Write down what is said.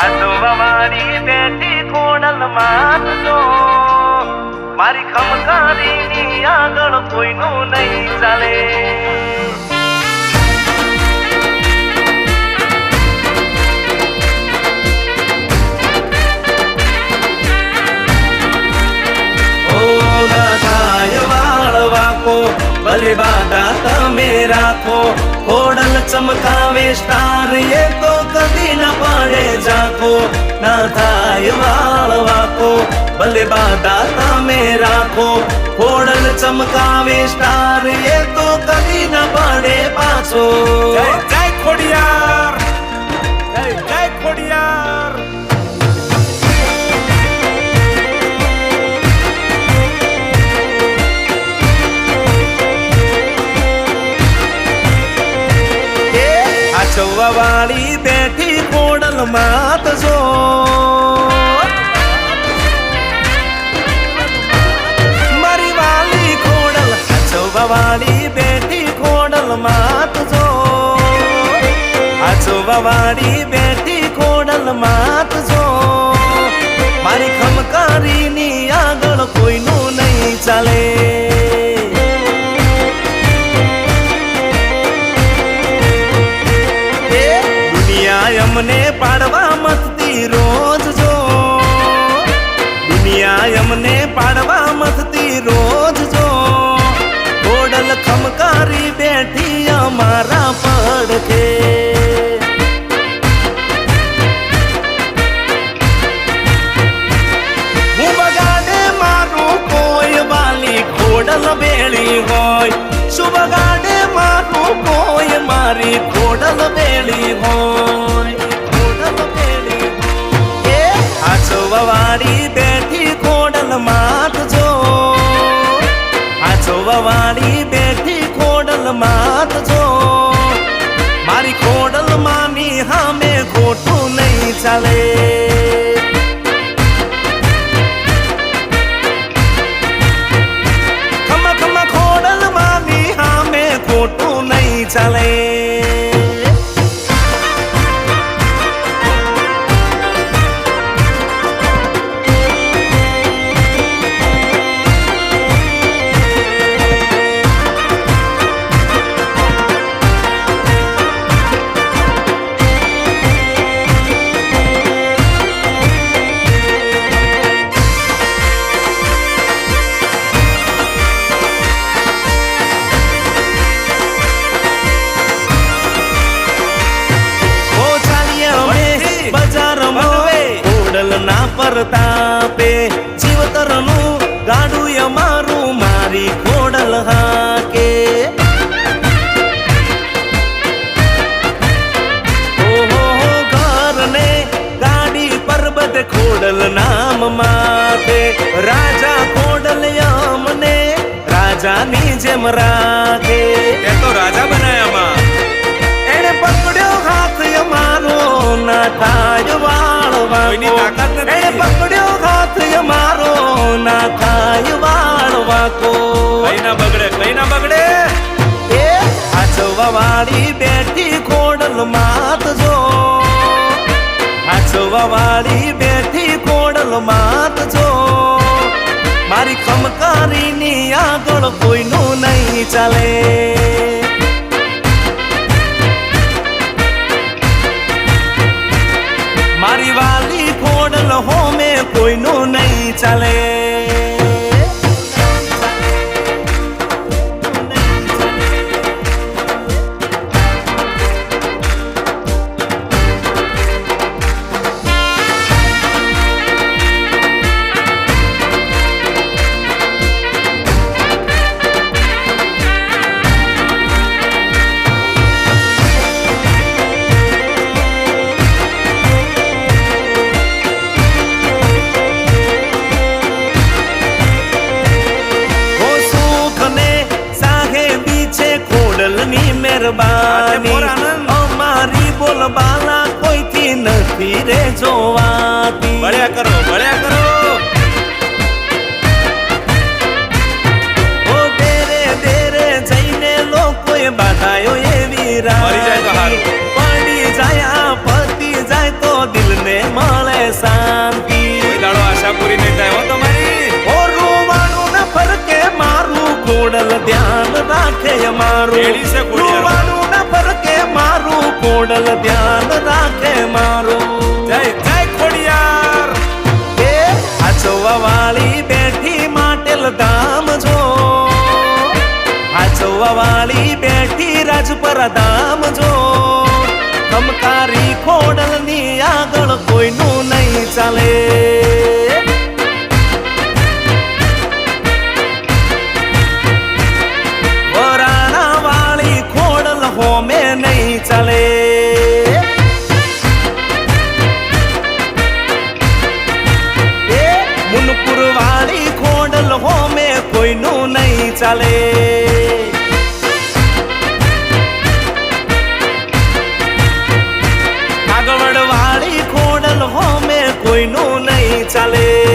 આટવા મારી બેઠી ખોડલ માનજો મારી ખમકારીની આગળ કોઈનું નહીં ચાલે. ભલે બાધા તમે રાખો. કોડલ ચમકાવે સ્ટાર, એ તો કદી ન પાડે જાખો ના થાય વાળ વાકો ભલે બાદા તમે રાખો. ખોડલ ચમકાવે સ્ટાર, એ તો કદી ન પાડે પાછો. જય ખોડિયાર. જય ખોડિયાર. આ વાળી બેઠી ખોડલ માત જો. મારી વાલી ખોડલ આ વાળી બેઠી ખોડલ માત જો. ચૌવા વાળી બેઠી ખોડલ માત જો. મારી ખમકારીની આગળ કોઈનું નહીં ચાલે. દુનિયા અમને પાડવા મથતી રોજ જો. ગોડલ ખમકારી બેઠી અમારા પડખે. હું બગાડે મારું કોઈ વાલી, ખોડલ બેળી હોય. શું બગાડે મારું કોઈ મારી, ખોડલ બેળી હોય. વાળી બેઠી ખોડલ માત છો. મારી ખોડલ માની હામે ખોટું નહીં ચાલે. ખમ ખમ ખોડલ માની હામે ખોટું નહીં ચાલે. પરતાપે જીવતરનું ગાડું અમારું મારી ખોડલ હાકે. ઓહો ઘરને ગાડી પર્વત ખોડલ નામ માથે. રાજા ખોડલ અમને રાજાની જેમ રાખે. એ તો રાજા બનાયામાં એને પકડ્યો હાથ અમારો ના થાય વાળવા ના બગડે, કઈ ના બગડે? એ આચવા વાળી બેઠી કોડલ માત જો. આચવા વાળી બેઠી કોડલ માત જો. મારી ખમકારીની આગળ કોઈનું નહીં ચાલે. મારી વાલી ખોડલ હોમે કોઈનું નહીં ચાલે. મહેરબાની. અમારી બોલબાલા કોઈથી નથી રે જોવાતી. ભળ્યા કરો ભળ્યા કરો. ઓ દેરે દેરે જઈને લોકોએ બાધાયો એવી મરી જાય તો હારું. પડી જાય પતી જાય તો દિલને ધ્યાન રાખે મારું. છે ખોડિયાર. ફરકે મારું. ખોડલ ધ્યાન રાખે મારું. જય જય ખોડિયાર એ આચવા વાળી બેઠી માટેલ ધામ જો આચવા વાળી બેઠી રાજપર ધામ જો કમકારી ખોડલ ની આગળ કોઈનું નહીં ચાલે. નહીં ચાલે મુનપુર વાળી ખોડલ હોમે કોઈનું નહીં ચાલે. કાગવડ વાળી ખોડલ હોમે કોઈનું નહીં ચાલે.